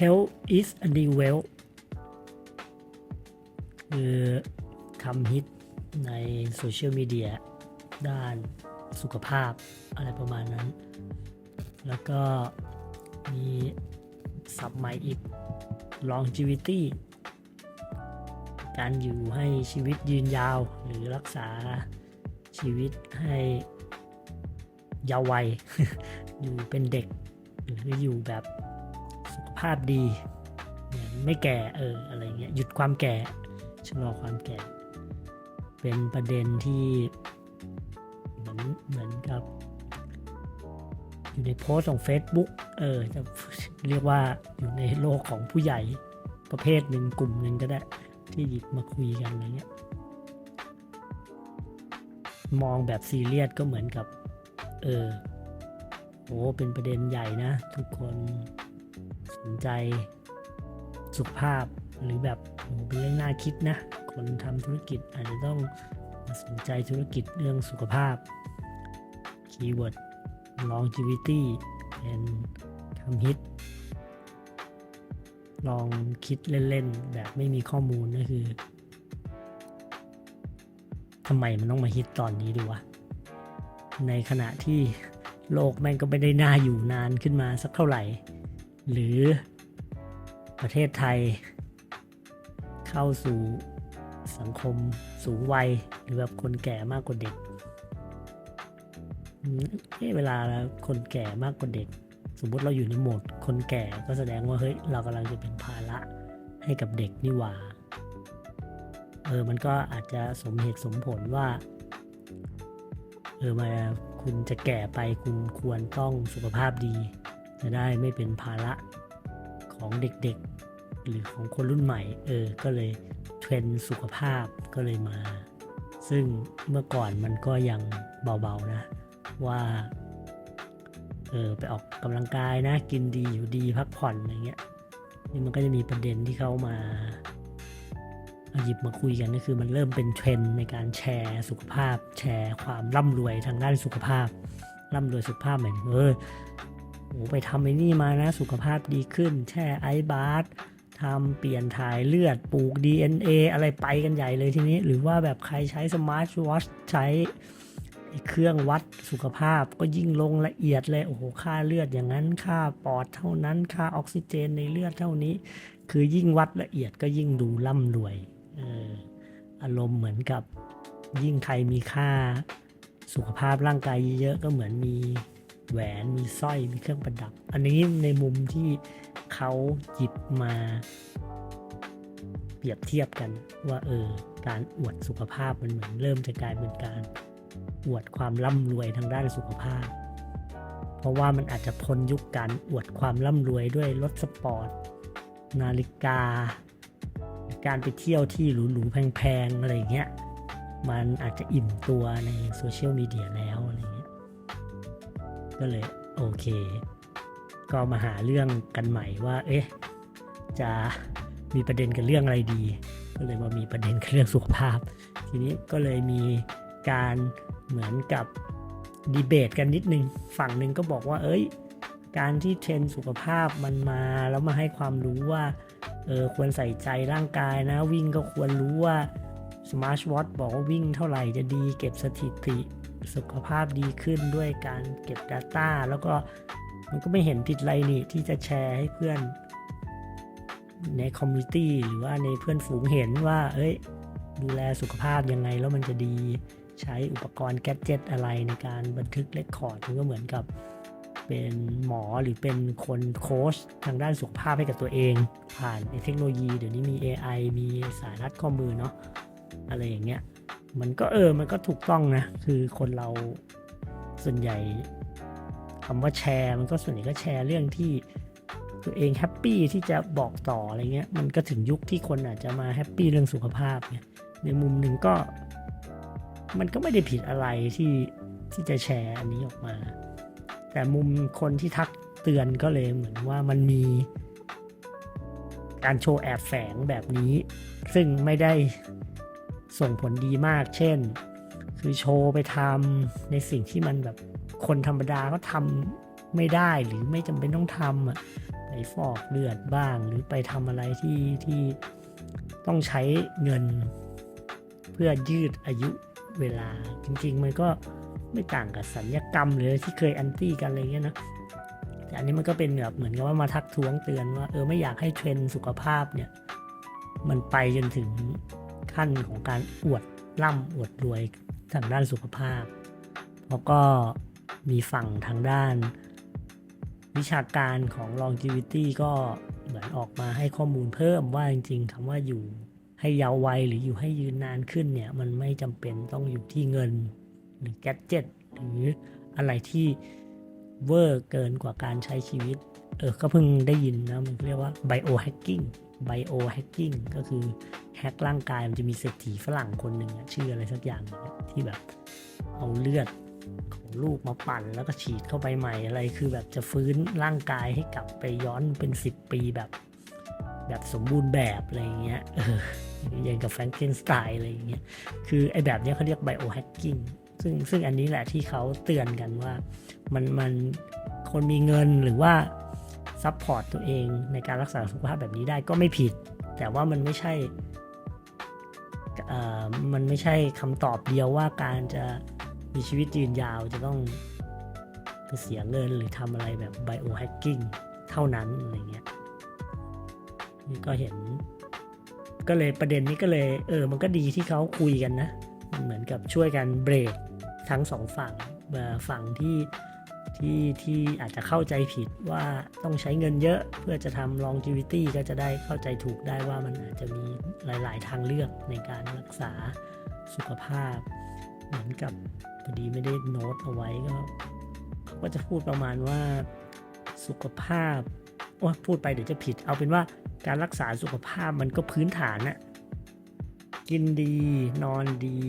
health is a new wealth คือคำฮิตในโซเชียลมีเดียด้านสุขภาพอะไรประมาณนั้น แล้วก็มีศัพท์ใหม่อีก longevity การอยู่ให้ชีวิตยืนยาวหรือรักษาชีวิตให้ยาววัย อยู่เป็นเด็ก หรืออยู่แบบ ภาพดี ไม่แก่เอออะไรเงี้ยหยุดความแก่ชะลอความแก่ เป็นประเด็นที่เหมือนเหมือนกับอยู่ในโพสต์ของ Facebook เออจะเรียกว่าอยู่ในโลกของผู้ใหญ่ประเภทหนึ่งกลุ่มหนึ่งก็ได้ ที่หยิบมาคุยกันอะไรเงี้ยมองแบบซีเรียสก็เหมือนกับ เออโอ้เป็นประเด็นใหญ่นะ ทุกคน สนใจสุขภาพหรือแบบเป็นเรื่องน่าคิดนะ คนทำธุรกิจอาจจะต้องสนใจธุรกิจเรื่องสุขภาพคีย์เวิร์ด longevity เป็นคำฮิตลองคิดเล่นๆ แบบไม่มีข้อมูลก็คือทำไมมันต้องมาฮิตตอนนี้ดีวะ ในขณะที่โลกแม่งก็ไม่ได้น่าอยู่นานขึ้นมาสักเท่าไหร่ หรือประเทศไทย เข้าสู่สังคมสูงวัย หรือแบบคนแก่มากกว่าเด็กเอ๊ะเวลาคนแก่มากกว่าเด็ก สมมติเราอยู่ในโหมดคนแก่ก็แสดงว่าเฮ้ยเรากำลังจะเป็นภาระให้กับเด็กนี่หว่าเออมันก็อาจจะสมเหตุสมผลว่าเออมาคุณจะแก่ไปคุณควรต้องสุขภาพดี จะได้ไม่เป็นภาระของเด็กๆ หรือของคนรุ่นใหม่ เออ ก็เลยเทรนสุขภาพก็เลยมา ซึ่งเมื่อก่อนมันก็ยังเบาๆนะ ว่าเออไปออกกำลังกายนะ กินดีอยู่ดีพักผ่อนอะไรเงี้ยนี่มันก็จะมีประเด็นที่เขามาเอาหยิบมาคุยกันก็คือมันเริ่มเป็นเทรนในการแชร์สุขภาพ แชร์ความร่ำรวยทางด้านสุขภาพ ร่ำรวยสุขภาพเหมือนเออ โอ้ไปทำไอ้นี่มานะสุขภาพดีขึ้น แช่ไอบาร์ทำเปลี่ยนถ่ายเลือดปลูก DNA อะไรไปกันใหญ่เลยทีนี้ หรือว่าแบบใครใช้สมาร์ทวอชใช้เครื่องวัดสุขภาพก็ยิ่งลงละเอียดเลยโอ้โหค่าเลือดอย่างนั้นค่าปอดเท่านั้นค่าออกซิเจนในเลือดเท่านี้ คือยิ่งวัดละเอียดก็ยิ่งดูร่ำรวยอออารมณ์เหมือนกับยิ่งใครมีค่าสุขภาพร่างกายเยอะก็เหมือนมี แหวนมีสร้อยมีเครื่องประดับ อันนี้ในมุมที่เขาหยิบมา เปรียบเทียบกันว่าเออการอวดสุขภาพมันเหมือนเริ่มจะกลายเป็นการอวดความร่ำรวยทางด้านสุขภาพ เพราะว่ามันอาจจะพ้นยุคการอวดความร่ำรวยด้วยรถสปอร์ต นาฬิกา การไปเที่ยวที่หรูๆแพงๆอะไรเงี้ย มันอาจจะอิ่มตัวในโซเชียลมีเดียแล้ว ก็เลยโอเค ก็มาหาเรื่องกันใหม่ว่า เอ๊ะ จะมีประเด็นกันเรื่องอะไรดี ก็เลยมามีประเด็นกันเรื่องสุขภาพ ทีนี้ก็เลยมีการเหมือนกับดีเบตกันนิดนึง ฝั่งหนึ่งก็บอกว่า เอ้ย การที่เทรนสุขภาพมันมาแล้วมาให้ความรู้ว่า เออควรใส่ใจร่างกายนะ วิ่งก็ควรรู้ว่า Smart Watch บอกว่าวิ่งเท่าไหร่จะดีเก็บสถิติ สุขภาพดีขึ้นด้วยการเก็บ Data แล้วก็มันก็ไม่เห็นผิดอะไรนี่ที่จะแชร์ให้เพื่อนในคอมมูนิตี้หรือว่าในเพื่อนฝูงเห็นว่า เอ้ย ดูแลสุขภาพยังไงแล้วมันจะดีใช้อุปกรณ์แกดเจิตอะไรในการบันทึกเลคคอร์ดมันก็เหมือนกับเป็นหมอหรือเป็นคนโค้ชทางด้านสุขภาพให้กับตัวเอง ผ่านเทคโนโลยี เดี๋ยวนี้มี AI มีสายรัดข้อมือเนาะอะไรอย่างเงี้ย มันก็เออ มันก็ถูกต้องนะ คือคนเราส่วนใหญ่คำว่าแชร์ มันก็ส่วนใหญ่ก็แชร์เรื่องที่ตัวเองแฮปปี้ที่จะบอกต่ออะไรเงี้ย มันก็ถึงยุคที่คนอาจจะมาแฮปปี้เรื่องสุขภาพเนี่ย ในมุมหนึ่งก็ มันก็ไม่ได้ผิดอะไรที่ที่จะแชร์อันนี้ออกมา แต่มุมคนที่ทักเตือนก็เลยเหมือนว่ามันมี การโชว์แอบแฝงแบบนี้ ซึ่งไม่ได้ ส่งผลดีมาก เช่น คือโชว์ไปทำในสิ่งที่มันแบบคนธรรมดาก็ทำไม่ได้หรือไม่จำเป็นต้องทำอะไปฟอกเลือดบ้าง หรือไปทำอะไรที่ที่ต้องใช้เงินเพื่อยืดอายุเวลา จริง ๆ มันก็ไม่ต่างกับสัญญกรรมหรือที่เคยแอนตี้กันอะไรเงี้ยนะแต่อันนี้มันก็เป็นแบบเหมือนกับว่ามาทักท้วงเตือนว่าเออไม่อยากให้เทรนด์สุขภาพเนี่ย มันไปจนถึง ขั้นของการอวดร่ำอวดรวยทางด้านสุขภาพ แล้วก็มีฝั่งทางด้าน วิชาการของ longevity ก็เหมือนออกมาให้ข้อมูลเพิ่มว่าจริงๆคำว่าอยู่ให้ยาววัยหรืออยู่ให้ยืนนานขึ้นเนี่ยมันไม่จำเป็นต้องอยู่ที่เงิน หรือแกดเจ็ตหรืออะไรที่เวอร์เกินกว่าการใช้ชีวิต เออ ก็เพิ่งได้ยินนะ มันเรียกว่า biohacking biohacking ก็คือ แฮกร่างกายมันจะมีเศรษฐีฝรั่งคนหนึ่งชื่ออะไรสักอย่างที่แบบเอาเลือดของลูกมาปั่นแล้วก็ฉีดเข้าไปใหม่อะไรคือแบบจะฟื้นร่างกายให้กลับไปย้อนเป็น 10 ปีแบบ แบบสมบูรณ์แบบอะไรเงี้ยเอออย่างกับแฟรงเกนสไตน์อะไรอย่างเงี้ยคือไอแบบนี้เขาเรียก biohacking ซึ่งซึ่งอันนี้แหละที่เขาเตือนกันว่ามันมันคนมีเงินหรือว่าซัพพอร์ตตัวเองในการรักษาสุขภาพแบบนี้ได้ก็ไม่ผิด แต่ว่ามันไม่ใช่ มันไม่ใช่คำตอบเดียวว่าการจะมีชีวิตยืนยาวจะต้องเสียเงินหรือทำอะไรแบบ biohacking เท่านั้นอะไรเงี้ยนี่ก็เห็น ก็เลยประเด็นนี้ก็เลยเออมันก็ดีที่เขาคุยกันนะ เหมือนกับช่วยกันเบรกทั้งสองฝั่งฝั่งที่ ที่ที่อาจจะเข้าใจผิดว่าต้องใช้เงินเยอะเพื่อจะทำ longevity ก็จะได้เข้าใจถูกได้ว่ามันอาจจะมีหลาย ๆ ทางเลือกในการรักษาสุขภาพ เหมือนกับพอดีไม่ได้โน้ตเอาไว้ก็เขาก็จะพูดประมาณว่าสุขภาพว่าพูดไปเดี๋ยวจะผิด เอาเป็นว่าการรักษาสุขภาพมันก็พื้นฐานน่ะกินดี นอนดี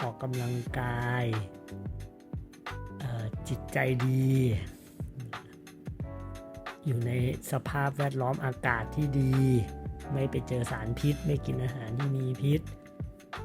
ออกกำลังกาย จิตใจดี อยู่ในสภาพแวดล้อมอากาศที่ดี ไม่ไปเจอสารพิษ ไม่กินอาหารที่มีพิษ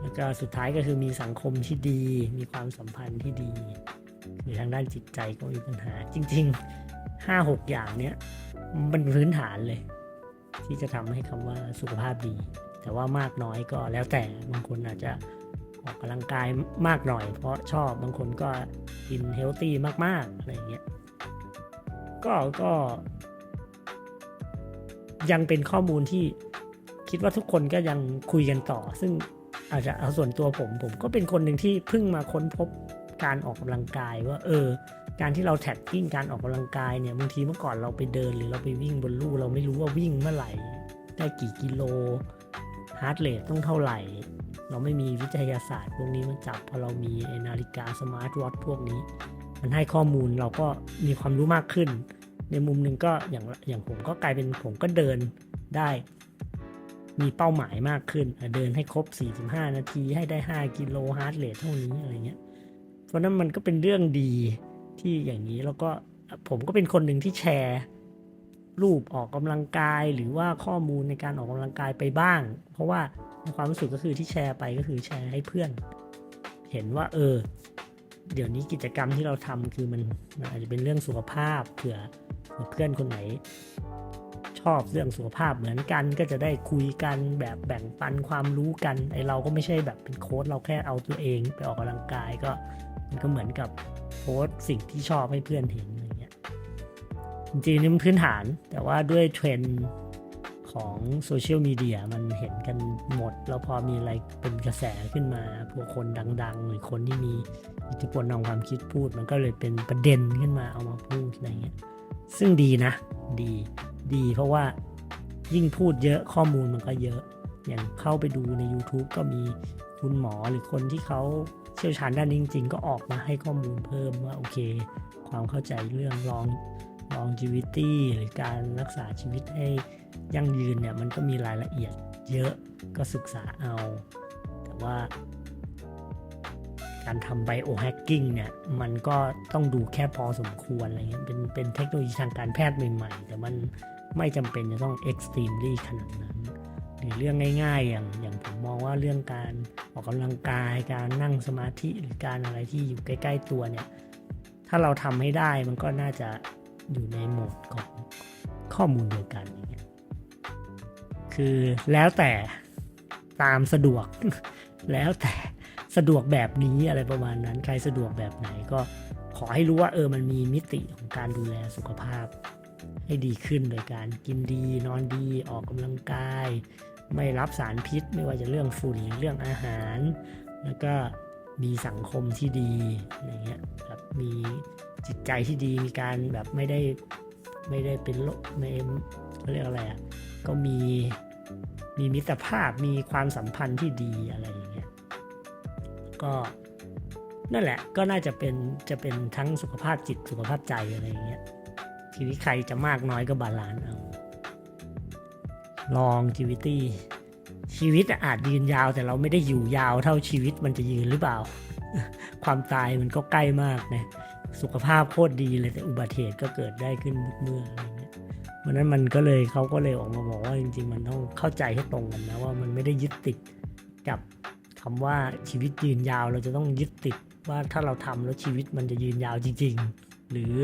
แล้วก็สุดท้ายก็คือมีสังคมที่ดี มีความสัมพันธ์ที่ดีคือทางด้านจิตใจก็มีปัญหา จริง ๆ 5 6 อย่างเนี้ยมันเป็นพื้นฐานเลย ที่จะทำให้คำว่าสุขภาพดี แต่ว่ามากน้อยก็แล้วแต่บางคนอาจจะ ออกกำลังกายมากหน่อย เพราะชอบบางคนก็กินเฮลตี้มากๆอะไรอย่างเงี้ยก็ก็ ยังเป็นข้อมูลที่คิดว่าทุกคนก็ยังคุยกันต่อ ซึ่งอาจจะเอาส่วนตัวผม ผมก็เป็นคนหนึ่งที่เพิ่งมาค้นพบการออกกำลังกายว่า เออ การที่เราแท็กกิ้งการออกกำลังกายเนี่ยบางทีเมื่อก่อนเราไปเดินหรือเราไปวิ่งบนลู่เราไม่รู้ว่าวิ่งเมื่อไหร่ ได้กี่กิโลฮาร์ดเรทต้องเท่าไหร่ เราไม่มีวิทยาศาสตร์ พวกนี้มันจับพอเรามีนาฬิกาสมาร์ทวอทพวกนี้ มันให้ข้อมูลเราก็มีความรู้มากขึ้น ในมุมหนึ่งก็อย่างอย่างผมก็กลายเป็นผมก็เดินได้ มีเป้าหมายมากขึ้น เดินให้ครบ 45 นาทีให้ได้ 5 กิโลฮาร์ดเรทเท่านี้อะไรเงี้ย เพราะนั้นมันก็เป็นเรื่องดีที่อย่างนี้แล้วก็ผมก็เป็นคนหนึ่งที่แชร์รูปออกกำลังกายหรือว่าข้อมูลในการออกกำลังกายไปบ้าง เพราะว่า ความรู้สึกก็คือที่แชร์ไปก็คือแชร์ให้เพื่อน เห็นว่าเออ เดี๋ยวนี้กิจกรรมที่เราทำคือมันมันอาจจะเป็นเรื่องสุขภาพเผื่อเพื่อนคนไหน ชอบเรื่องสุขภาพเหมือนกันก็จะได้คุยกันแบบแบ่งปันความรู้กันไอเราก็ไม่ใช่แบบเป็นโค้ดเราแค่เอาตัวเองไปออกกำลังกายก็มันก็เหมือนกับโพสสิ่งที่ชอบให้เพื่อนเห็นอะไรเงี้ยจริงๆนี่มันพื้นฐานแต่ว่าด้วยเทรนด์ ของโซเชียลมีเดียมันเห็นกันหมด แล้วพอมีอะไรเป็นกระแสขึ้นมา พวกคนดัง ๆ หรือคนที่มีอิทธิพลทางความคิดพูด มันก็เลยเป็นประเด็นขึ้นมาเอามาพูดอะไรเงี้ยซึ่งดีนะ ดีดี เพราะว่ายิ่งพูดเยอะข้อมูลมันก็เยอะ อย่างเข้าไปดูใน YouTube ก็มีคุณหมอหรือคนที่เขาเชี่ยวชาญด้านนี้จริง ๆ ก็ออกมาให้ข้อมูลเพิ่มว่าโอเค ความเข้าใจเรื่องลอง longevity หรือการรักษาชีวิตให้ ยั่งยืนเนี่ยมันก็มีรายละเอียดเยอะก็ศึกษาเอา แต่ว่า การทำไบโอแฮกกิ้งเนี่ยมันก็ต้องดูแค่พอสมควรอะไรเงี้ยเป็นเป็นเทคโนโลยีทางการแพทย์ใหม่ๆ แต่มันไม่จำเป็นจะต้องเอ็กซ์ตรีมลี่ขนาดนั้นหรือเรื่องง่าย ๆ อย่างอย่างผมมองว่าเรื่องการออกกำลังกาย การนั่งสมาธิหรือการอะไรที่อยู่ใกล้ๆตัวเนี่ยถ้าเราทำให้ได้มันก็น่าจะอยู่ในโหมดของข้อมูลเดียวกันอย่างเงี้ย คือแล้วแต่ตามสะดวก แล้วแต่สะดวกแบบนี้อะไรประมาณนั้น ใครสะดวกแบบไหนก็ขอให้รู้ว่าเออมันมีมิติของการดูแลสุขภาพ ให้ดีขึ้นโดยการกินดี นอนดีออกกำลังกาย ไม่รับสารพิษ ไม่ว่าจะเรื่องฝุ่นหรือเรื่องอาหาร แล้วก็มีสังคมที่ดีอะไรเงี้ยแบบมีจิตใจที่ดีมีการแบบไม่ได้ไม่ได้เป็นโรคไม่เขาเรียกอะไรอะ ก็มีมีมิตรภาพมีความสัมพันธ์ที่ดีอะไรอย่างเงี้ยก็นั่นแหละก็น่าจะเป็นจะเป็นทั้งสุขภาพจิตสุขภาพใจอะไรอย่างเงี้ยทีนี้ใครจะมากน้อยก็บาลานซ์เอาลองจีวิตี้ชีวิตอาจยืนยาวแต่เราไม่ได้อยู่ยาวเท่าชีวิตมันจะยืนหรือเปล่า ความตายมันก็ใกล้มากนะสุขภาพโคตรดีเลยแต่อุบัติเหตุก็เกิดได้ขึ้นเมื่อ เพราะนั้นมันก็เลยเขาก็เลยออกมาบอกว่าจริง ๆ มันต้องเข้าใจให้ตรงกันนะว่ามันไม่ได้ยึดติดกับคำว่าชีวิตยืนยาวเราจะต้องยึดติดว่าถ้าเราทำแล้วชีวิตมันจะยืนยาวจริง ๆ หรือ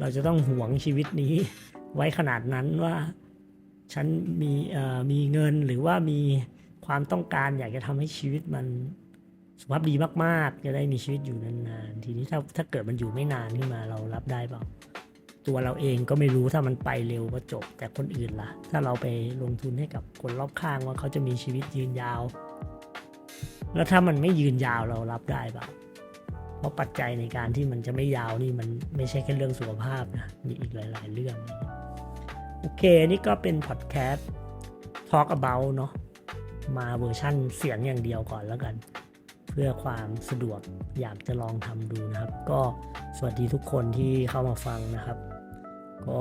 เราจะต้องหวงชีวิตนี้ ไว้ขนาดนั้นว่าฉันมีมีเงินหรือว่ามีความต้องการอยากจะทำให้ชีวิตมันสุขภาพดีมากๆ จะได้มีชีวิตอยู่นานๆ ทีนี้ถ้าถ้าเกิดมันอยู่ไม่นานขึ้นมาเรารับได้เปล่า ตัวเราเองก็ไม่รู้ถ้ามันไปเร็วก็จบ แต่คนอื่นล่ะ ถ้าเราไปลงทุนให้กับคนรอบข้างว่าเขาจะมีชีวิตยืนยาว แล้วถ้ามันไม่ยืนยาวเรารับได้เปล่าเพราะปัจจัยในการที่มันจะไม่ยาวนี่มันไม่ใช่แค่เรื่องสุขภาพนะมีอีกหลาย ๆ เรื่องโอเคนี่ก็เป็นพอดแคสต์ Talk About เนาะมาเวอร์ชั่นเสียงอย่างเดียวก่อนแล้วกัน เพื่อความสะดวกอยากจะลองทำดูนะครับ ก็สวัสดีทุกคนที่เข้ามาฟังนะครับ ก็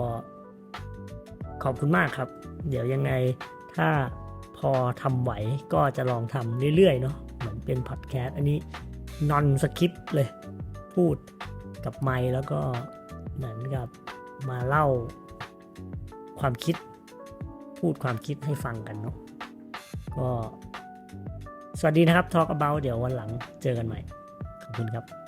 ขอบคุณมากครับ เดี๋ยวยังไงถ้าพอทำไหวก็จะลองทำเรื่อยๆเนาะเหมือนเป็นพอดแคสต์อันนี้นอนสคริปต์เลย พูดกับไมค์แล้วก็เหมือนกับมาเล่าความคิด พูดความคิดให้ฟังกันเนาะก็สวัสดีนะครับ Talk About เดี๋ยววันหลังเจอกันใหม่ ขอบคุณครับ